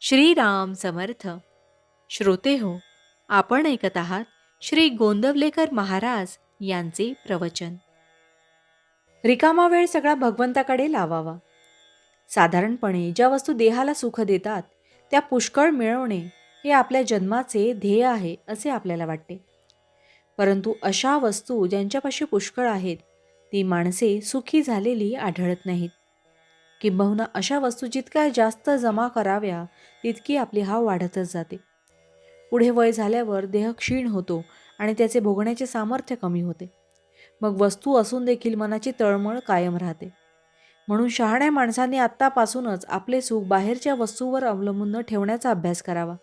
श्रीराम समर्थ. श्रोते हो आपण ऐकत आहात श्री गोंदवलेकर महाराज यांचे प्रवचन. रिकामा वेळ सगळा भगवंताकडे लावावा. साधारणपणे ज्या वस्तू देहाला सुख देतात त्या पुष्कळ मिळवणे हे आपल्या जन्माचे ध्येय आहे असे आपल्याला वाटते. परंतु अशा वस्तू ज्यांच्यापाशी पुष्कळ आहेत ती माणसे सुखी झालेली आढळत नाहीत. किंबहुना अशा वस्तू जितक्या जास्त जमा कराव्या तितकी आपली हाव वाढतच जाते. पुढे वय झाल्यावर देह क्षीण होतो आणि त्याचे भोगण्याचे सामर्थ्य कमी होते. मग वस्तू असून देखील मनाची तळमळ कायम राहते. म्हणून शहाण्या माणसांनी आत्तापासूनच आपले सुख बाहेरच्या वस्तूवर अवलंबून न ठेवण्याचा अभ्यास करावा.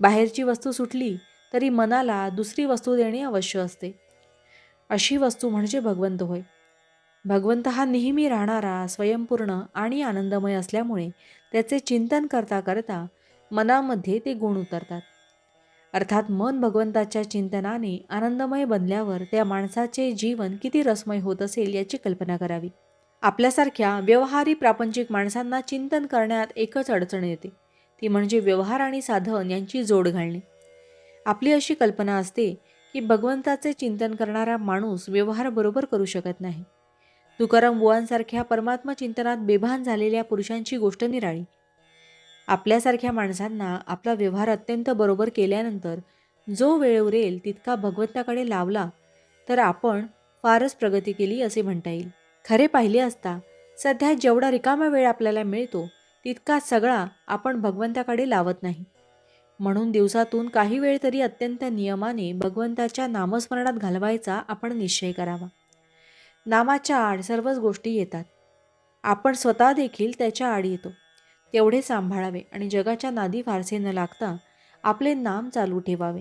बाहेरची वस्तू सुटली तरी मनाला दुसरी वस्तू देणे अवश्य असते. अशी वस्तू म्हणजे भगवंत होय. भगवंत हा नेहमी राहणारा स्वयंपूर्ण आणि आनंदमय असल्यामुळे त्याचे चिंतन करता करता मनामध्ये ते गुण उतरतात. अर्थात मन भगवंताच्या चिंतनाने आनंदमय बनल्यावर त्या माणसाचे जीवन किती रसमय होत असेल याची कल्पना करावी. आपल्यासारख्या व्यवहारी प्रापंचिक माणसांना चिंतन करण्यात एकच अडचण येते. ती म्हणजे व्यवहार आणि साधन यांची जोड घालणे. आपली अशी कल्पना असते की भगवंताचे चिंतन करणारा माणूस व्यवहार बरोबर करू शकत नाही. तुकाराम बुवांसारख्या परमात्मा चिंतनात बेभान झालेल्या पुरुषांची गोष्ट निराळी. आपल्यासारख्या माणसांना आपला व्यवहार अत्यंत बरोबर केल्यानंतर जो वेळ उरेल तितका भगवंताकडे लावला तर आपण फारच प्रगती केली असे म्हणता येईल. खरे पाहिले असता सध्या जेवढा रिकामा वेळ आपल्याला मिळतो तितका सगळा आपण भगवंताकडे लावत नाही. म्हणून दिवसातून काही वेळ तरी अत्यंत नियमाने भगवंताच्या नामस्मरणात घालवायचा आपण निश्चय करावा. नामाच्या आड सर्वच गोष्टी येतात. आपण स्वतः देखील त्याच्या आड येतो. तेवढे सांभाळावे आणि जगाच्या नादी फारसे न लागता आपले नाम चालू ठेवावे.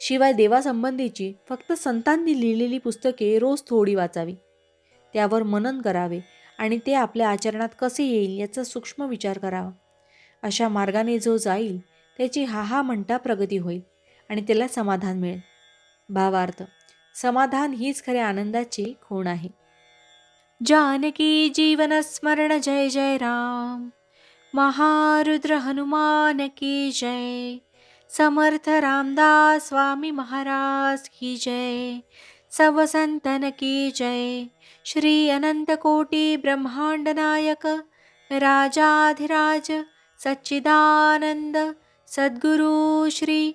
शिवाय देवासंबंधीची फक्त संतांनी लिहिलेली पुस्तके रोज थोडी वाचावी. त्यावर मनन करावे आणि ते आपल्या आचरणात कसे येईल याचा सूक्ष्म विचार करावा. अशा मार्गाने जो जाईल त्याची हा हा म्हणता प्रगती होईल आणि त्याला समाधान मिळेल. भावार्थ समाधान हीच खऱ्या आनंदाची खूण आहे. जानकी जीवन स्मरण जय जय राम. महारुद्र हनुमान की जय. समर्थ रामदास स्वामी महाराज की जय. सब संतन की जय. श्री अनंत कोटी ब्रह्मांड नायक. राजाधिराज सच्चिदानंद. सद्गुरु श्री